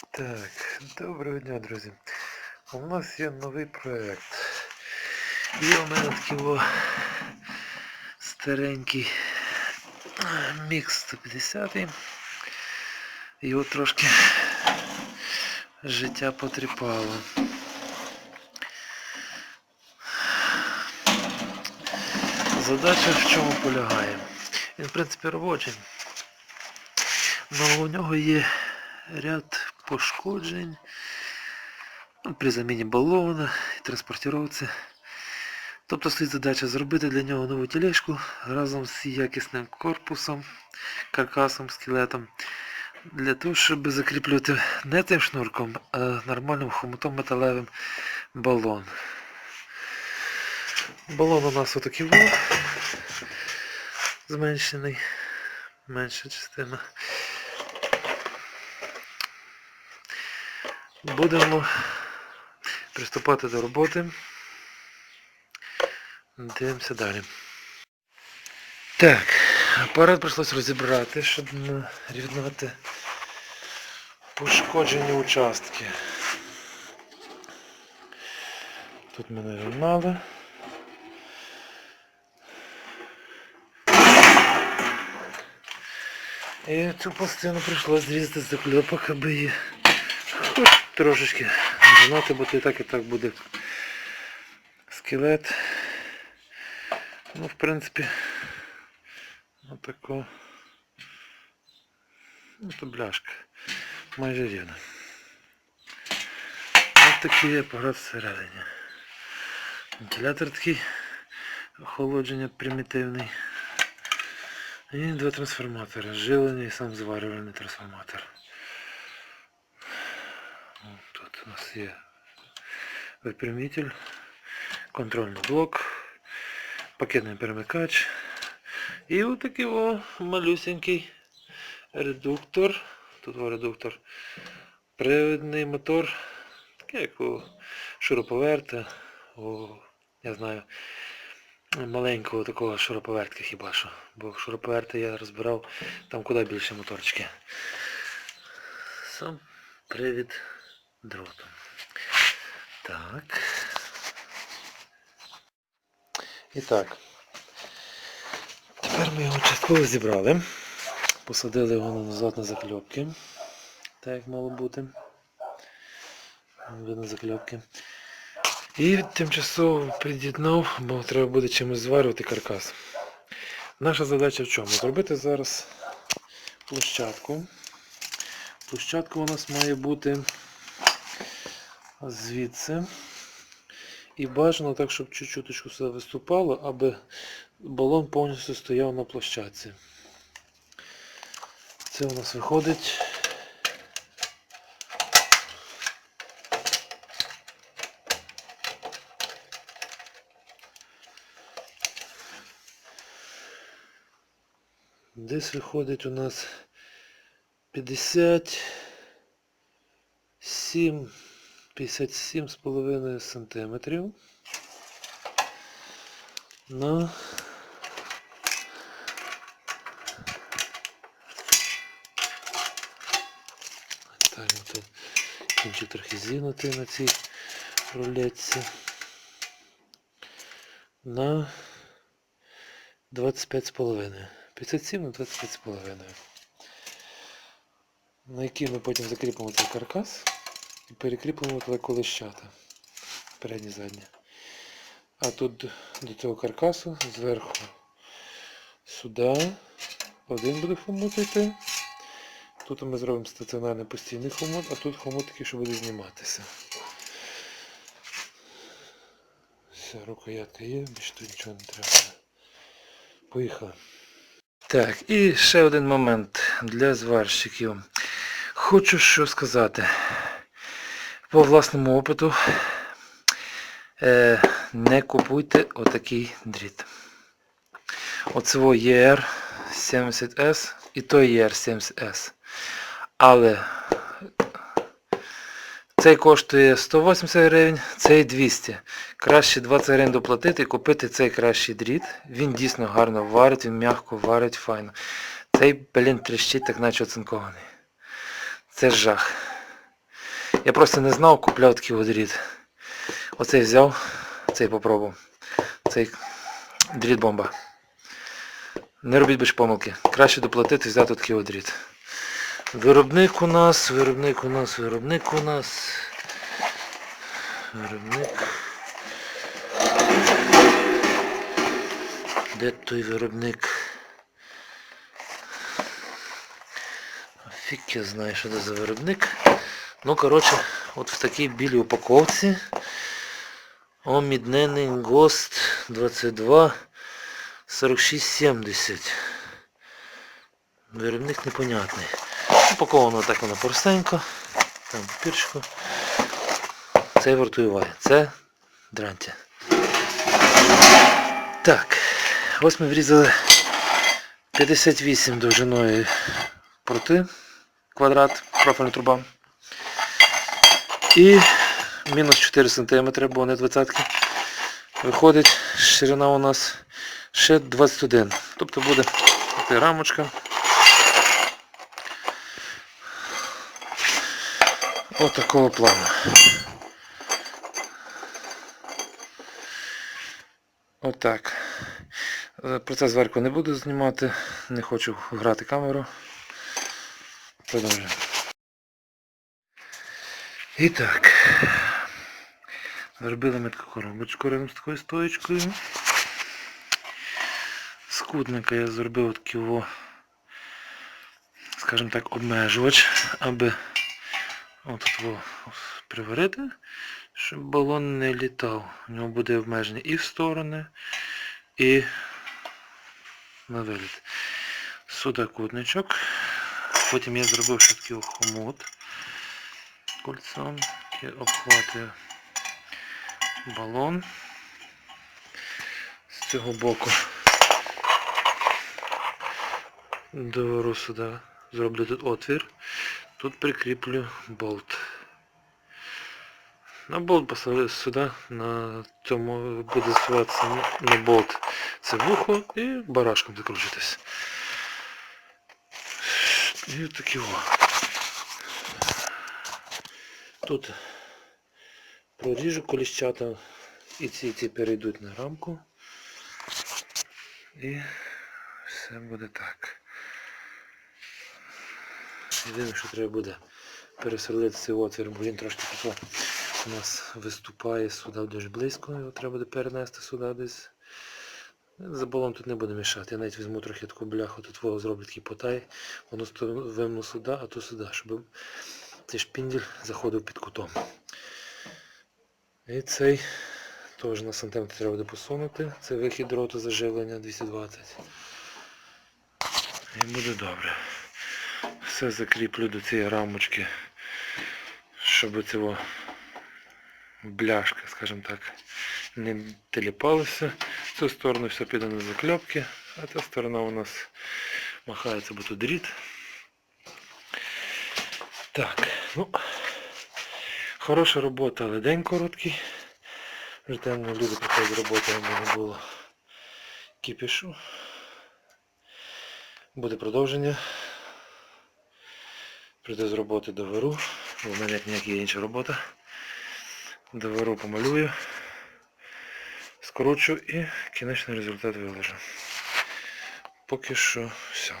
Так, доброго дня, друзі. У нас є новий проект. Є у мене такий о, старенький мікс 150. Його трошки життя потріпало. Задача в чому полягає? Він, в принципі, робочий. Але у нього є ряд пошкоджень ну, при заміні балона і транспортировці. Тобто стоїть задача зробити для нього нову тележку разом з якісним корпусом, каркасом, скелетом. Для того, щоб закріплювати не тим шнурком, а нормальним хомутом металевим балон. Балон у нас отакий во, зменшений, менша частина. Будемо приступати до роботи. Дивимося далі. Так, апарат прийшлось розібрати, щоб рівняти пошкоджені участки. Тут мене рівнали. І цю пластину прийшлось зрізати з закльопок, аби її трошечки рівнати, бо то і так і так буде скелет. Ну, в принципі, отако. Ну, то бляшка. Майже рівна. Ось такий апарат всередині. Вентилятор такий охолодження примітивний. І два трансформатори. Живлення і сам зварювальний трансформатор. Тут у нас є випрямитель, контрольний блок, пакетний перемикач. І отакий о малюсенький редуктор. Тут о редуктор. Привідний мотор. Такий як у шуруповерта. У, я знаю, маленького такого шуруповертка хіба що. Бо шуруповерти я розбирав, там куди більше моторчики. Сам привід дротом. Так. І так. Тепер ми його частково зібрали. Посадили його назад на закльопки. Так як мало бути. Видно закльопки. І тимчасово під'єднав, бо треба буде чимось зварювати каркас. Наша задача в чому? Зробити зараз площадку. Площадка у нас має бути звідси. І бажано так, щоб чуть-чуточку все виступало, аби балон повністю стояв на площадці. Це у нас виходить. Десь виходить у нас 57 57 з половиною сантиметрів на так, ну тут кінчик трохи зігнутий на цій рулетці на 25 з половиною. 57 на 25 з половиною. На який ми потім закріпимо цей каркас і перекріпимо туди колищата. Передні задні. А тут до цього каркасу зверху сюди один буде хомут йти. Тут ми зробимо стаціонарний постійний хомут, а тут хомут такий, що буде зніматися. Все, рукоятка є, більше тут нічого не треба. Поїхали. Так, і ще один момент для зварщиків. Хочу що сказати. По власному опиту е, не купуйте отакий дріт. Оцево ER70S і той ER70S. Але цей коштує 180 гривень, цей 200. Краще 20 гривень доплатити і купити цей кращий дріт. Він дійсно гарно варить, він м'яко варить, файно. Цей, блін, тріщить, так наче оцинкований. Це жах. Я просто не знав, купляв такий дріт. Оцей взяв, цей попробував. Цей дріт бомба. Не робіть більше помилки. Краще доплатити, взяти такий дріт. Виробник у нас, виробник у нас, виробник у нас. Виробник. Де той виробник? Фік я знаю, що це за виробник. Ну, коротше, от в такій білій упаковці. Оміднений ГОСТ 22 4670. Виробник непонятний. Упаковано так воно простенько. Там пірчку. Це вартує уваги. Це дрантя. Так. Ось ми врізали 58 довжиною проти квадрат, профільна труба. І мінус 4 см, бо не 20 Виходить, ширина у нас ще 21. Тобто буде рамочка. Ось такого плану. Отак. Е, Процес зверху не буду знімати, не хочу грати камеру. Продовжуємо. І так. Зробили ми таку коробочку разом з такою стоєчкою. З кутника я зробив такий, о, скажімо так, обмежувач, аби от його приварити, щоб балон не літав. У нього буде обмеження і в сторони, і на виліт. Сюди кутничок. Потім я зробив ще такий хомут кольцом, який обхватує балон. З цього боку доверу сюди, зроблю тут отвір. Тут прикріплю болт. На болт поставлю сюди, на цьому буде зсуватися на- на болт це вухо і барашком закручитись. І такі о. Тут проріжу коліщата і ці, ці перейдуть на рамку. І все буде так. Єдине, що треба буде пересверлити цей отвір, бо він трошки тако у нас виступає сюди дуже близько, його треба буде перенести сюди десь. За балон тут не буде мішати. Я навіть візьму трохи таку бляху, тут зроблю такий потай, воно вимну сюди, а то сюди, щоб цей шпіндель заходив під кутом. І цей теж на сантиметр треба буде посунути. Це вихід дроту заживлення 220. І буде добре. Все закріплю до цієї рамочки, щоб цього бляшка, скажімо так, не теліпалося. В цю сторону все піде на закльопки, а ця сторона у нас махається, бо тут дріт. Так, ну, хороша робота, але день короткий. Вже темно люди приходять роботи, аби не було кіпішу. Буде продовження. Прийду з роботи доверу, бо в мене як інша робота. Доверу помалюю, скручу і кінечний результат виложу. Поки що все.